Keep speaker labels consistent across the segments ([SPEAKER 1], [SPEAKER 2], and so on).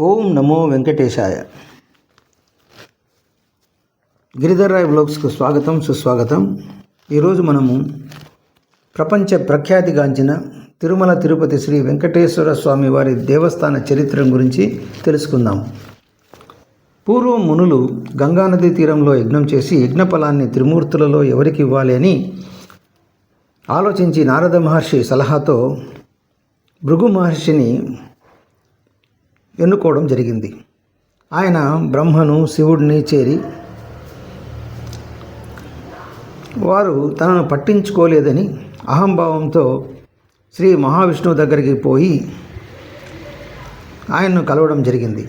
[SPEAKER 1] ఓం నమో వెంకటేశాయ. గిరిధర్ రాయ్ బ్లాగ్స్కు స్వాగతం సుస్వాగతం. ఈరోజు మనము ప్రపంచ ప్రఖ్యాతిగాంచిన తిరుమల తిరుపతి శ్రీ వెంకటేశ్వర స్వామి వారి దేవస్థాన చరిత్ర గురించి తెలుసుకుందాం. పూర్వం మునులు గంగానది తీరంలో యజ్ఞం చేసి యజ్ఞఫలాన్ని త్రిమూర్తులలో ఎవరికి ఇవ్వాలి అని ఆలోచించి నారద మహర్షి సలహాతో భృగు మహర్షిని ఎన్నుకోవడం జరిగింది. ఆయన బ్రహ్మను శివుడిని చేరి వారు తనను పట్టించుకోలేదని అహంభావంతో శ్రీ మహావిష్ణువు దగ్గరికి పోయి ఆయన్ను కలవడం జరిగింది.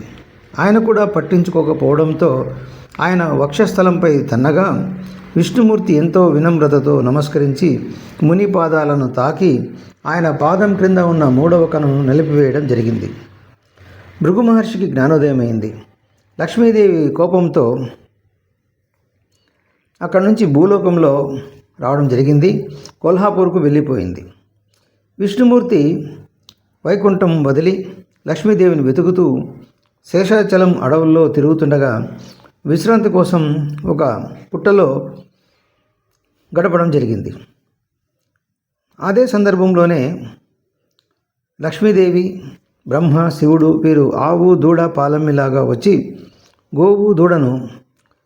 [SPEAKER 1] ఆయన కూడా పట్టించుకోకపోవడంతో ఆయన వక్షస్థలంపై తన్నగా విష్ణుమూర్తి ఎంతో వినమ్రతతో నమస్కరించి ముని పాదాలను తాకి ఆయన పాదం క్రింద ఉన్న మూడవ కనును నిలిపివేయడం జరిగింది. భృగు మహర్షికి జ్ఞానోదయమైంది. లక్ష్మీదేవి కోపంతో అక్కడి నుంచి భూలోకంలో రావడం జరిగింది. కొల్హాపూర్కు వెళ్ళిపోయింది. విష్ణుమూర్తి వైకుంఠం వదిలి లక్ష్మీదేవిని వెతుకుతూ శేషాచలం అడవుల్లో తిరుగుతుండగా విశ్రాంతి కోసం ఒక పుట్టలో గడపడం జరిగింది. అదే సందర్భంలోనే లక్ష్మీదేవి బ్రహ్మ శివుడు వీరు ఆవు దూడ పాలమ్మిలాగా వచ్చి గోవు దూడను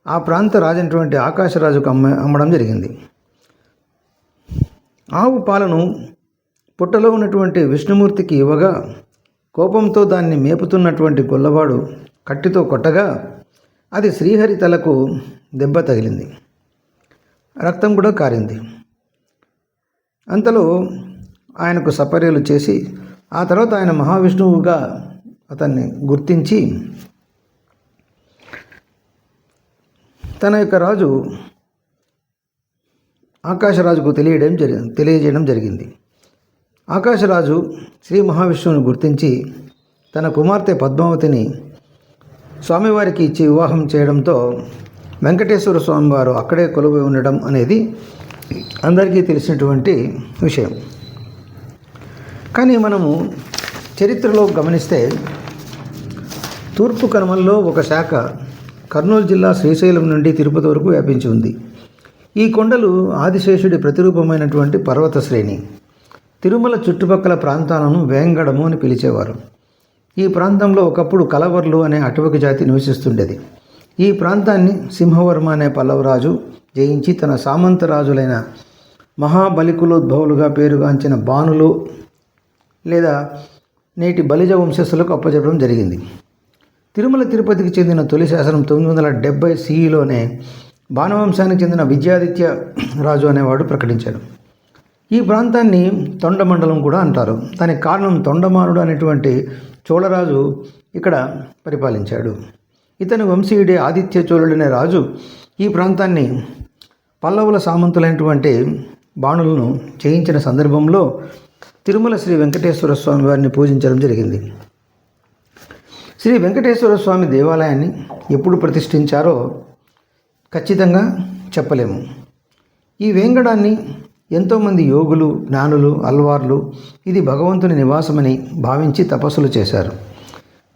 [SPEAKER 1] ఆ ప్రాంత రాజైనటువంటి ఆకాశరాజుకు అమ్మ అమ్మడం జరిగింది. ఆవు పాలను పుట్టలో ఉన్నటువంటి విష్ణుమూర్తికి ఇవ్వగా కోపంతో దాన్ని మేపుతున్నటువంటి గొల్లవాడు కట్టితో కొట్టగా అది శ్రీహరి తలకు దెబ్బ తగిలింది. రక్తం కూడా కారింది. అంతలో ఆయనకు సపర్యలు చేసి ఆ తర్వాత ఆయన మహావిష్ణువుగా అతన్ని గుర్తించి తన యొక్క రాజు ఆకాశరాజుకు తెలియడం జరి తెలియజేయడం జరిగింది. ఆకాశరాజు శ్రీ మహావిష్ణువుని గుర్తించి తన కుమార్తె పద్మావతిని స్వామివారికి ఇచ్చి వివాహం చేయడంతో వెంకటేశ్వర స్వామివారు అక్కడే కొలువై ఉండడం అనేది అందరికీ తెలిసినటువంటి విషయం. కానీ మనము చరిత్రలో గమనిస్తే తూర్పు కనుమల్లో ఒక శాఖ కర్నూలు జిల్లా శ్రీశైలం నుండి తిరుపతి వరకు వ్యాపించి ఉంది. ఈ కొండలు ఆదిశేషుడి ప్రతిరూపమైనటువంటి పర్వత శ్రేణి. తిరుమల చుట్టుపక్కల ప్రాంతాలను వేంగడము అని పిలిచేవారు. ఈ ప్రాంతంలో ఒకప్పుడు కలవర్లు అనే అటవక జాతి నివసిస్తుండేది. ఈ ప్రాంతాన్ని సింహవర్మ అనే పల్లవరాజు జయించి తన సామంతరాజులైన మహాబలికులోద్భవులుగా పేరుగాంచిన బాణులు లేదా నేటి బలిజ వంశస్థులకు అప్పచెప్పడం జరిగింది. తిరుమల తిరుపతికి చెందిన తొలి శాసనం తొమ్మిది వందల డెబ్బై సిఈలోనే బాణవంశానికి చెందిన విద్యాదిత్య రాజు అనేవాడు ప్రకటించాడు. ఈ ప్రాంతాన్ని తొండమండలం కూడా అంటారు. దానికి కారణం తొండమానుడు అనేటువంటి చోళరాజు ఇక్కడ పరిపాలించాడు. ఇతని వంశీయుడే ఆదిత్య చోళుడు అనే రాజు ఈ ప్రాంతాన్ని పల్లవుల సామంతులైనటువంటి బాణులను చేయించిన సందర్భంలో తిరుమల శ్రీ వెంకటేశ్వర స్వామి వారిని పూజించడం జరిగింది. శ్రీ వెంకటేశ్వర స్వామి దేవాలయాన్ని ఎప్పుడు ప్రతిష్ఠించారో ఖచ్చితంగా చెప్పలేము. ఈ వేంగడాన్ని ఎంతోమంది యోగులు జ్ఞానులు అల్వార్లు ఇది భగవంతుని నివాసమని భావించి తపస్సులు చేశారు.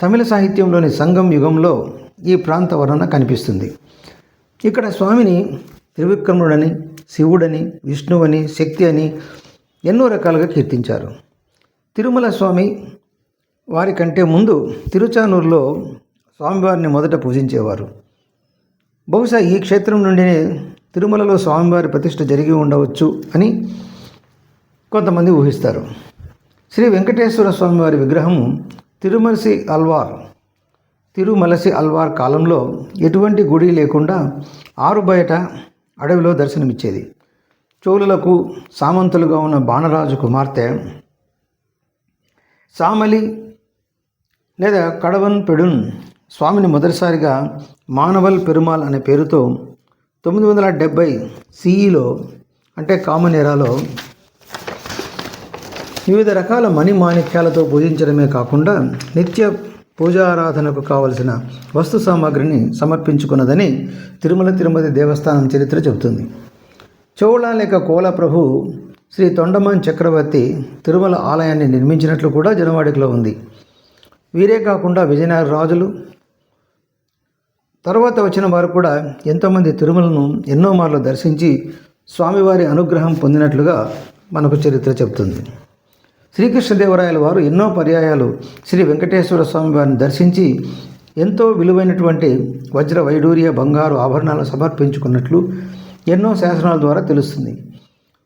[SPEAKER 1] తమిళ సాహిత్యంలోని సంగం యుగంలో ఈ ప్రాంత వర్ణన కనిపిస్తుంది. ఇక్కడ స్వామిని త్రివిక్రముడని శివుడని విష్ణువని శక్తి అని ఎన్నో రకాలుగా కీర్తించారు. తిరుమల స్వామి వారి కంటే ముందు తిరుచానూరులో స్వామివారిని మొదట పూజించేవారు. బహుశా ఈ క్షేత్రం నుండినే తిరుమలలో స్వామివారి ప్రతిష్ట జరిగి ఉండవచ్చు అని కొంతమంది ఊహిస్తారు. శ్రీ వెంకటేశ్వర స్వామివారి విగ్రహం తిరుమలసి అల్వార్ తిరుమలసి అల్వార్ కాలంలో ఎటువంటి గుడి లేకుండా ఆరు బయట అడవిలో దర్శనమిచ్చేది. చోళులకు సామంతులుగా ఉన్న బాణరాజు కుమార్తె సామలి లేదా కడవన్ పెడున్ స్వామిని మొదటిసారిగా మానవల్ పెరుమాల్ అనే పేరుతో తొమ్మిది వందల డెబ్భై సిఈలో అంటే కామన్ ఎరాలో వివిధ రకాల మణి మాణిక్యాలతో పూజించడమే కాకుండా నిత్య పూజారాధనకు కావలసిన వస్తు సామాగ్రిని సమర్పించుకున్నదని తిరుమల తిరుమతి దేవస్థానం చరిత్ర చెబుతుంది. చోళ లేక కోల ప్రభు శ్రీ తొండమాన్ చక్రవర్తి తిరుమల ఆలయాన్ని నిర్మించినట్లు కూడా జనవాడికలో ఉంది. వీరే కాకుండా విజయనగర రాజులు తర్వాత వచ్చిన వారు కూడా ఎంతోమంది తిరుమలను ఎన్నో మార్లు దర్శించి స్వామివారి అనుగ్రహం పొందినట్లుగా మనకు చరిత్ర చెబుతుంది. శ్రీకృష్ణదేవరాయల వారు ఎన్నో పర్యాయాలు శ్రీ వెంకటేశ్వర స్వామి వారిని దర్శించి ఎంతో విలువైనటువంటి వజ్ర వైడూర్య బంగారు ఆభరణాలు సమర్పించుకున్నట్లు ఎన్నో శాసనాల ద్వారా తెలుస్తుంది.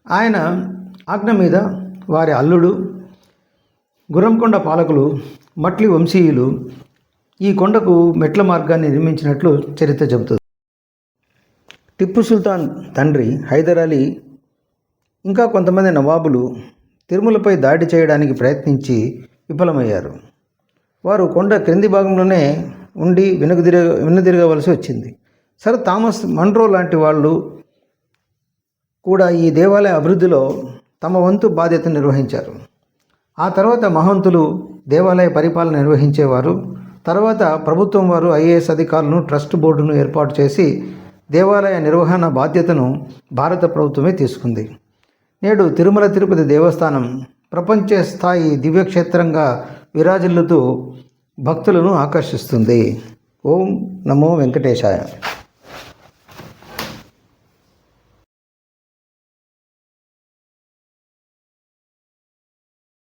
[SPEAKER 1] ఆయన ఆజ్ఞ మీద వారి అల్లుడు గుర్రంకొండ పాలకులు మట్లి వంశీయులు ఈ కొండకు మెట్ల మార్గాన్ని నిర్మించినట్లు చరిత్ర చెబుతుంది. టిప్పు సుల్తాన్ తండ్రి హైదర్ అలీ ఇంకా కొంతమంది నవాబులు తిరుమలపై దాడి చేయడానికి ప్రయత్నించి విఫలమయ్యారు. వారు కొండ క్రింది భాగంలోనే ఉండి వెనుకదిర వెనుదిరగవలసి వచ్చింది. సర్ థామస్ మండ్రో లాంటి వాళ్ళు కూడా ఈ దేవాలయ అభివృద్ధిలో తమ వంతు బాధ్యత నిర్వహించారు. ఆ తర్వాత మహంతులు దేవాలయ పరిపాలన నిర్వహించేవారు. తర్వాత ప్రభుత్వం వారు ఐఏఎస్ అధికారులను ట్రస్ట్ బోర్డును ఏర్పాటు చేసి దేవాలయ నిర్వహణ బాధ్యతను భారత ప్రభుత్వమే తీసుకుంది. నేడు తిరుమల తిరుపతి దేవస్థానం ప్రపంచ స్థాయి దివ్యక్షేత్రంగా విరాజిల్లుతూ భక్తులను ఆకర్షిస్తుంది. ఓం నమో వెంకటేశాయ.